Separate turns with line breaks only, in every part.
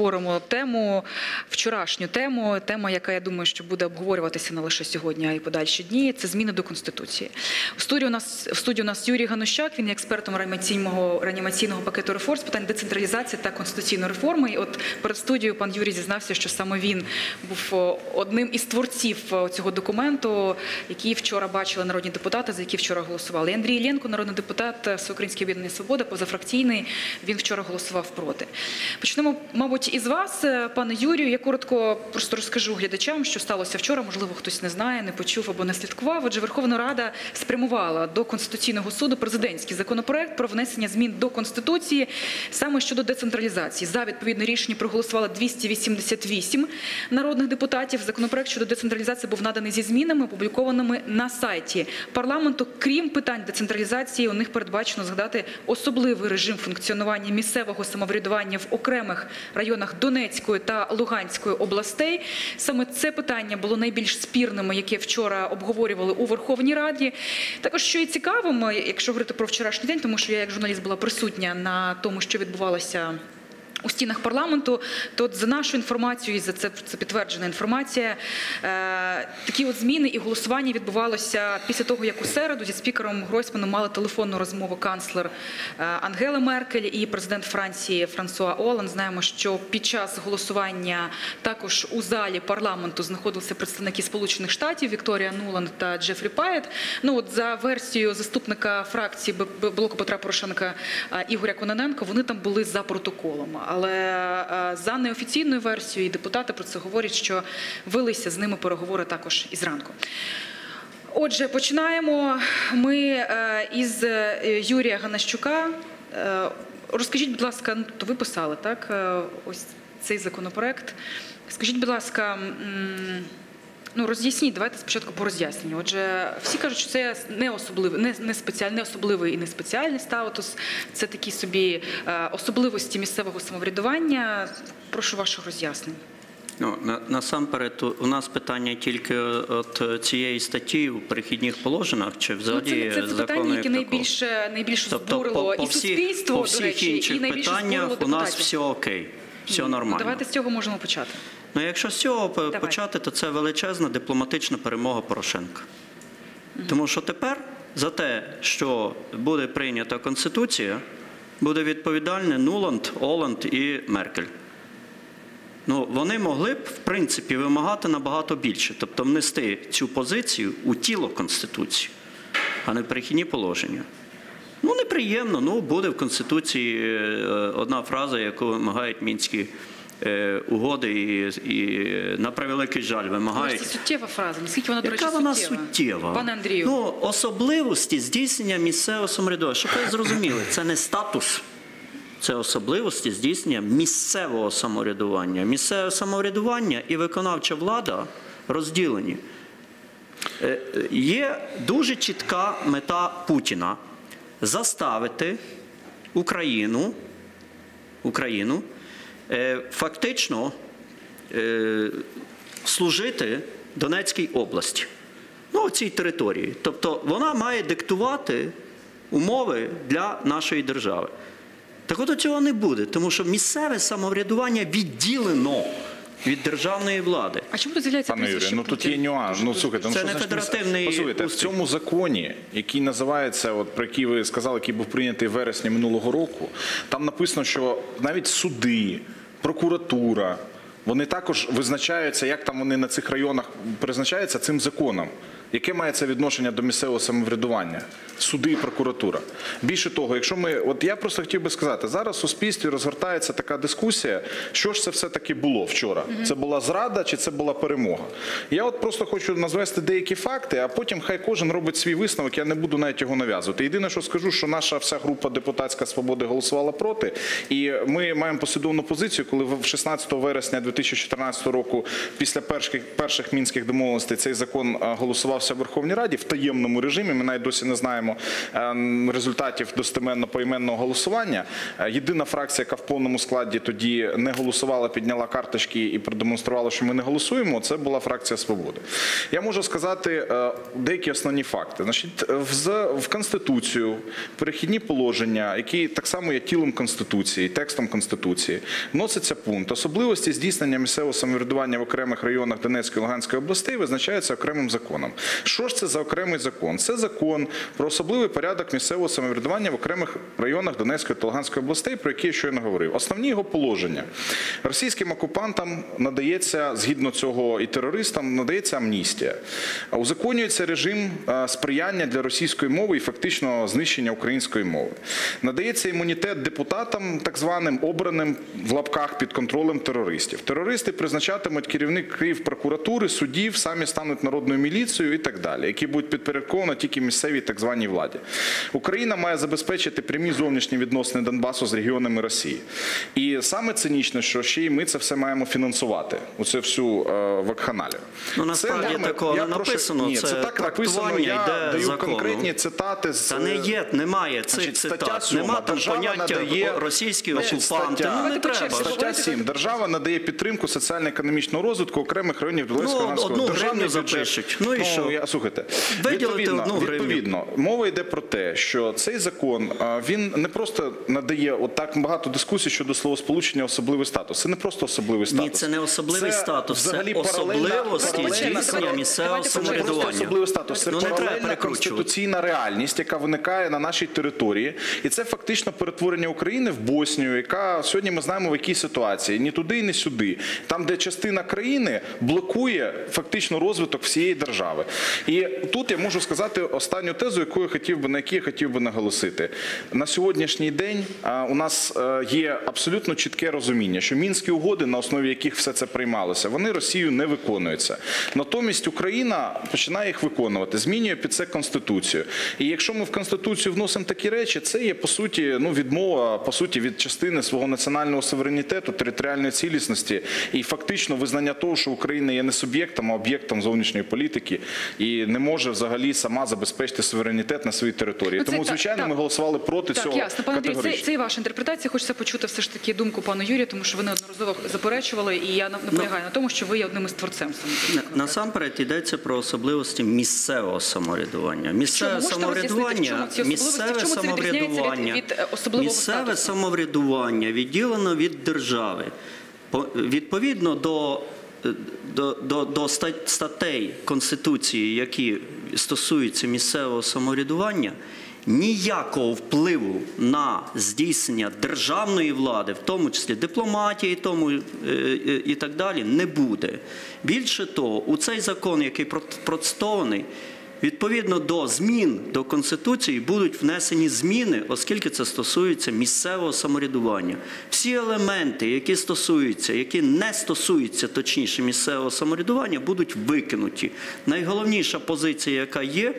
обговоримо тему, вчорашню тему, тема, яка я думаю, що буде обговорюватися не лише сьогодні, а й подальші дні. Це зміни до конституції. У студії у нас в студії у нас Юрій Ганущак. Він є експертом реанімаційного реанімаційного пакету реформ з питань децентралізації та конституційної реформи. І от перед студією пан Юрій зізнався, що саме він був одним із творців цього документу, який вчора бачили народні депутати, за які вчора голосували. І Андрій Іллєнко, народний депутат Всеукраїнське об'єднання Свобода, позафракційний. Він вчора голосував проти. Почнемо, мабуть, із вас, е, пане Юрію. Я коротко просто розкажу глядачам, що сталося вчора. Можливо, хтось не знає, не почув або не слідкував. Отже, Верховна Рада спрямувала до Конституційного суду президентський законопроект про внесення змін до Конституції саме щодо децентралізації. За відповідне рішення проголосувало 288 народних депутатів. Законопроект щодо децентралізації був наданий зі змінами, опублікованими на сайті парламенту. Крім питань децентралізації, у них передбачено згадати особливий режим функціонування місцевого самоврядування в окремих районах Донецької та Луганської областей. Саме це питання було найбільш спірним, яке вчора обговорювали у Верховній Раді. Також що і цікавим, якщо говорити про вчорашній день, тому що я як журналіст була присутня на тому, що відбувалося. У стінах парламенту, то за нашу інформацію, і за це, це підтверджена інформація, е, такі от зміни і голосування відбувалося після того, як у середу зі спікером Гройсманом мали телефонну розмову канцлер е, Ангела Меркель і президент Франції Франсуа Оланд. Знаємо, що під час голосування також у залі парламенту знаходилися представники Сполучених Штатів Вікторія Нуланд та Джефрі Паєт. Ну от за версією заступника фракції блоку Петра Порошенка е, Ігоря Кононенка, вони там були за протоколом. Але е, за неофіційною версією, депутати про це говорять, що велися з ними переговори також і зранку. Отже, починаємо ми е, із е, Юрія Ганащука. Розкажіть, будь ласка, ну, то ви писали так? Ось цей законопроект. Скажіть, будь ласка, ну роз'ясніть, давайте спочатку по роз'ясненню. Отже, всі кажуть, що це не особливий, не, не спеціальний, не особливий і не спеціальний статус. Це такі собі е, особливості місцевого самоврядування. Прошу вашого роз'яснення.
Ну, на, насамперед, у- нас питання тільки от цієї статті у перехідних положеннях, чи
Ну,
взагалі
це, це, це питання, яке найбільше найбільше
Тобто
збурило
по, по,
і
всіх,
суспільство,
по
до
всіх
речі, і найбільше
питаннях у нас все окей, все нормально.
Давайте з цього можемо почати.
Ну, якщо з цього
Давай.
почати, то це величезна дипломатична перемога Порошенка. Тому що тепер за те, що буде прийнята Конституція, буде відповідальний Нуланд, Оланд і Меркель. Ну, вони могли б, в принципі, вимагати набагато більше, тобто внести цю позицію у тіло Конституції, а не в перехідні положення. Ну, неприємно, ну буде в Конституції е, одна фраза, яку вимагають мінські угоди, і, і на превеликий жаль вимагають.
це суттєва фраза. Наскільки вона, до речі,
Яка вона
суттєва?
суттєва?
Пане Андрію.
Ну, особливості здійснення місцевого самоврядування. Щоб ви зрозуміли, це не статус, це особливості здійснення місцевого самоврядування. Місцеве самоврядування і виконавча влада розділені. Е, е, Є дуже чітка мета Путіна заставити Україну, Україну е, фактично е, служити Донецькій області. Ну, цій території. Тобто вона має диктувати умови для нашої держави. Так от цього не буде, тому що місцеве самоврядування відділено від державної влади.
А чому тут з'являється
Пане Юрію, ну тут є нюанс. Ну слухайте, ну
Це
що
не федеративний
Послухайте, в цьому законі, який називається, от про який ви сказали, який був прийнятий в вересні минулого року, там написано, що навіть суди, прокуратура. Вони також визначаються, як там вони на цих районах призначаються цим законом. Яке має це відношення до місцевого самоврядування? Суди і прокуратура. Більше того, якщо ми, от я просто хотів би сказати, зараз в суспільстві розгортається така дискусія, що ж це все-таки було вчора. Це була зрада чи це була перемога? Я от просто хочу назвести деякі факти, а потім хай кожен робить свій висновок, я не буду навіть його нав'язувати. Єдине, що скажу, що наша вся група депутатська свободи голосувала проти, і ми маємо послідовну позицію, коли 16 вересня 2014 року, після перших, перших мінських домовленостей, цей закон а, голосувався в Верховній Раді в таємному режимі. Ми навіть досі не знаємо ем, результатів достеменно поіменного голосування. Е, Єдина фракція, яка в повному складі тоді не голосувала, підняла карточки і продемонструвала, що ми не голосуємо. Це була фракція Свободи. Я можу сказати е, деякі основні факти. Значить, в, Конституцію перехідні положення, які так само є тілом Конституції, текстом Конституції, вноситься пункт. Особливості здійснення місцевого самоврядування в окремих районах Донецької і Луганської областей визначаються окремим законом. Що ж це за окремий закон? Це закон про особливий порядок місцевого самоврядування в окремих районах Донецької та Луганської областей, про які я щойно говорив. Основні його положення. Російським окупантам надається, згідно цього і терористам, надається амністія. Узаконюється режим е, сприяння для російської мови і фактично знищення української мови. Надається імунітет депутатам, так званим обраним в лапках під контролем терористів. Терористи призначатимуть керівників прокуратури, судів, самі стануть народною міліцією так далі, які будуть підпорядковані тільки місцевій так званій владі. Україна має забезпечити прямі зовнішні відносини Донбасу з регіонами Росії. І саме цинічне, що ще й ми це все маємо фінансувати. Оце всю е, вакханалію.
Ну, насправді
Це,
такого
я
не
прошу-
написано,
Ні,
це
це так написано. Я
йде
даю
закону.
конкретні цитати з
Та не є, немає цих
Значить,
цитат.
сьома.
Нема там поняття
надає-
російські окупанти.
стаття-
Ну не треба.
Стаття 7. Держава надає підтримку соціально-економічного розвитку окремих районів Донецького
Ну, одну
Державний бюджет.
запишуть. Ну і що?
Я, слухайте, відповідно,
одну
відповідно, мова йде про те, що цей закон, він не просто надає, от так багато дискусій щодо словосполучення особливий статус. Це не просто особливий статус.
Ні, це не особливий статус, це
взагалі
особливості
паралельна-
здійснення місцевого
це
самоврядування.
особливий статус, це
Ну,
паралельна конституційна реальність, яка виникає на нашій території, і це фактично перетворення України в Боснію, яка сьогодні ми знаємо в якій ситуації ні туди, ні сюди. Там, де частина країни блокує фактично розвиток всієї держави. І тут я можу сказати останню тезу, яку я хотів би на якій я хотів би наголосити. На сьогоднішній день у нас е, є абсолютно чітке розуміння, що мінські угоди, на основі яких все це приймалося, вони Росією не виконуються. Натомість Україна починає їх виконувати, змінює під це конституцію. І якщо ми в конституцію вносимо такі речі, це є по суті ну відмова по суті від частини свого національного суверенітету, територіальної цілісності і фактично визнання того, що Україна є не суб'єктом, а об'єктом зовнішньої політики і не може взагалі сама забезпечити суверенітет на своїй території.
Ну,
Тому звичайно ми голосували проти цього
ясно. Пане Андрію, це,
категорично.
це і ваша інтерпретація. Хочеться почути все ж таки думку пану Юрію, тому що ви неодноразово заперечували, і я наполягаю на тому, що ви є одним із творцем
Насамперед йдеться про особливості місцевого самоврядування. Місцеве самоврядування, місцеве самоврядування,
від, е,
місцеве самоврядування відділено від держави. По- Відповідно до, до, до, до статей Конституції, які стосуються місцевого самоврядування, ніякого впливу на здійснення державної влади, в тому числі дипломатії, тому е, е, і так далі, не буде. Більше того, у цей закон, який про- процитований, Відповідно до змін до Конституції будуть внесені зміни, оскільки це стосується місцевого самоврядування. Всі елементи, які стосуються, які не стосуються точніше місцевого самоврядування, будуть викинуті. Найголовніша позиція, яка є,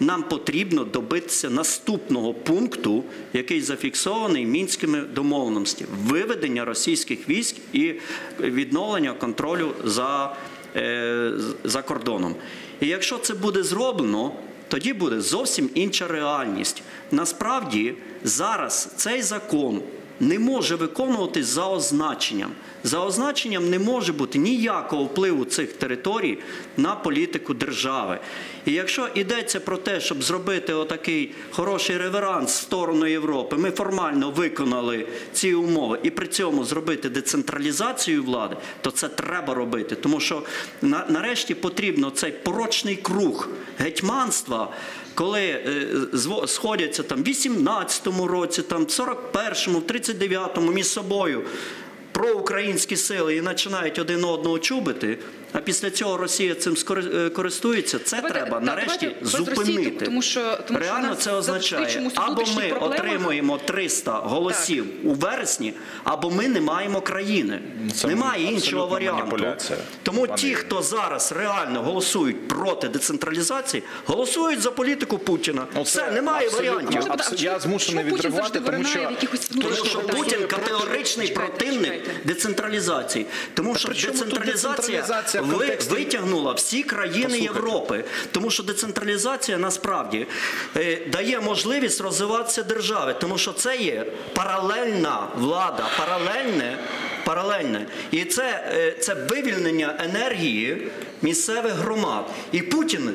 нам потрібно добитися наступного пункту, який зафіксований мінськими домовленостями виведення російських військ і відновлення контролю за, е, за кордоном. І якщо це буде зроблено, тоді буде зовсім інша реальність. Насправді зараз цей закон не може виконуватись за означенням. За означенням не може бути ніякого впливу цих територій на політику держави. І якщо йдеться про те, щоб зробити отакий хороший реверанс в сторону Європи, ми формально виконали ці умови і при цьому зробити децентралізацію влади, то це треба робити. Тому що нарешті потрібно цей порочний круг гетьманства, коли е, сходяться там в 18-му році, там в 41-му, в 39-му між собою. Проукраїнські сили і починають один одного чубити, а після цього Росія цим скори- е, користується, це
Давайте-
треба нарешті
давайте без Росії,
зупинити.
тому що- тому
Реально
нас
це означає, або ми
проблеми.
отримуємо 300 голосів у вересні, або ми не маємо країни.
Це
Немає іншого варіанту. Тому
пане
ті, хто зараз реально голосують проти децентралізації, голосують за політику Путіна.
Ну,
Все,
це
немає варіантів.
Можна
абс-
питати,
я змушений
завжди
тому що-
Тому що? Путін категоричний
Чекайте,
противник
чекайте.
децентралізації. Тому що децентралізація, ви-
контексті-
витягнула всі країни
Послухайте.
Європи, тому що децентралізація насправді е, дає можливість розвиватися держави, тому що це є паралельна влада, паралельне. Паралельне. І це, е, це вивільнення енергії місцевих громад. І Путін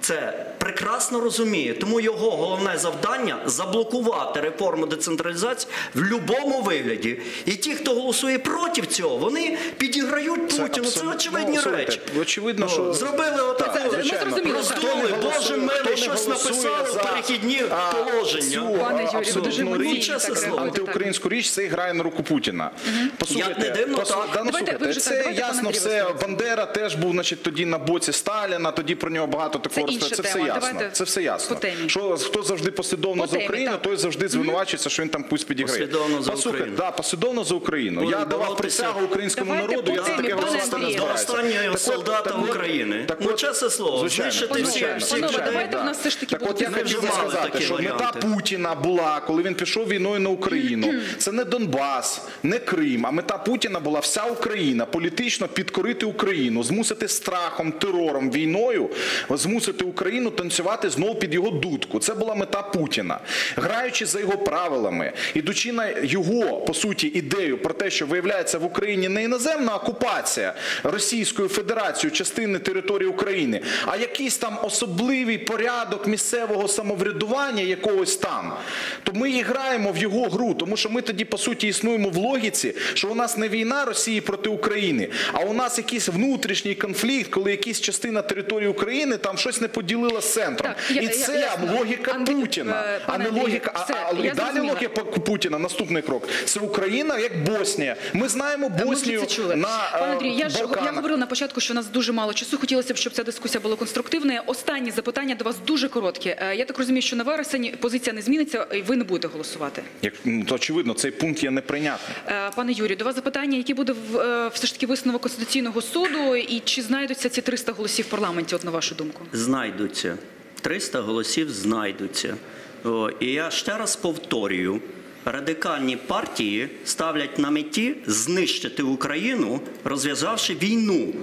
це прекрасно розуміє. Тому його головне завдання заблокувати реформу децентралізації в будь-якому вигляді. І ті, хто голосує проти цього, вони підіграють Путіну. Це, очевидні
ну,
речі.
очевидно,
Ну,
що-
зробили отаку.
Так,
зрозуміли,
Роздули, Боже
хто
милий, щось написали в перехідні
а,
положення.
Пане Юрію, дуже
річ, антиукраїнську річ, це грає на руку Путіна. Послухайте,
Як не дивно, так.
да, ну,
Давайте,
слухайте, це
давайте,
ясно все. Бандера теж був, значить, тоді на боці Сталіна, тоді про нього багато такого. Це все. Ясно. Це все ясно. Що хто завжди послідовно за Україну, той завжди звинувачується, що він там пусть підіграє.
Послідовно за Україну.
да, послідовно за Україну. Я давав присягу українському народу, я за таке збираюся.
останнього солдата України.
так
Ну, чесне слово, знищити
Панове,
всі, всі людей.
давайте в нас все ж таки
Так от я хочу
вже
сказати, що мета. Путіна була, коли він пішов війною на Україну. Це не Донбас, не Крим. А мета Путіна була вся Україна політично підкорити Україну, змусити страхом, терором, війною, змусити Україну танцювати знову під його дудку. Це була мета Путіна. Граючи за його правилами, ідучи на його по суті ідею про те, що виявляється в Україні не іноземна окупація Російською Федерацією частини території України, а якийсь там особливий порядок місцевого самоврядування якогось там, то ми і граємо в його гру, тому що ми тоді по суті існуємо в логіці, що у нас не війна Росії проти України, а у нас якийсь внутрішній конфлікт, коли якась частина території України там щось не поділила з центром.
Так, я-
і
я-
це
ясно.
логіка
Андрій,
Путіна,
е,
а не логіка.
все,
а,
я
і далі
зрозуміла.
логіка Путіна. Наступний крок. Це Україна як Боснія. Ми знаємо
Ми
Боснію
це чули.
на
Пане
е,
Андрій, я ж я говорила на початку, що у нас дуже мало часу. Хотілося б, щоб ця дискусія була конструктивною. Останнє запитання до вас дуже коротке. Е, Я так розумію, що на вересень позиція не зміниться, і ви не будете голосувати.
Як, ну, то очевидно, цей пункт є неприйнятним.
Е, Пане Юрію, до вас запитання, який буде в- е, все ж таки висновок Конституційного суду, і чи знайдуться ці 300 голосів в парламенті, от на вашу думку?
знайдуться. 300 голосів знайдуться. О, і я ще раз повторюю: радикальні партії ставлять на меті знищити Україну, розв'язавши війну.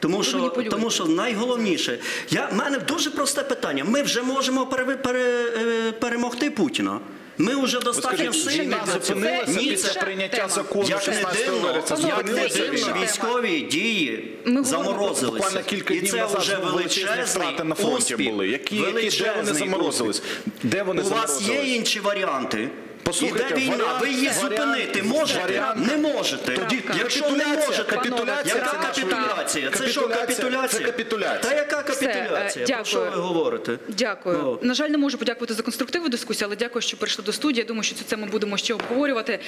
Тому що, тому що найголовніше, я, в мене дуже просте питання. Ми вже можемо пере, пере, е, перемогти Путіна. Ми вже достатньо сильні для цього.
Це
після прийняття закону
як не
16
дивно. Як не дивно, військові дії заморозилися. І це вже величезний
на фронті
успіх.
були. Які, де вони заморозились? Де вони
У вас є інші варіанти.
Послухайте,
Іде війна,
варіант-
ви її зупинити можете? Не можете.
Тоді
Якщо не можете,
капітуляція
яка
це
капітуляція? Це що
Капітуляція, це.
Та яка
е,
капітуляція? Про що ви говорите?
Дякую.
Ну.
На жаль, не можу подякувати за конструктивну дискусію, але дякую, що прийшли до студії. Я думаю, що цю тему будемо ще обговорювати.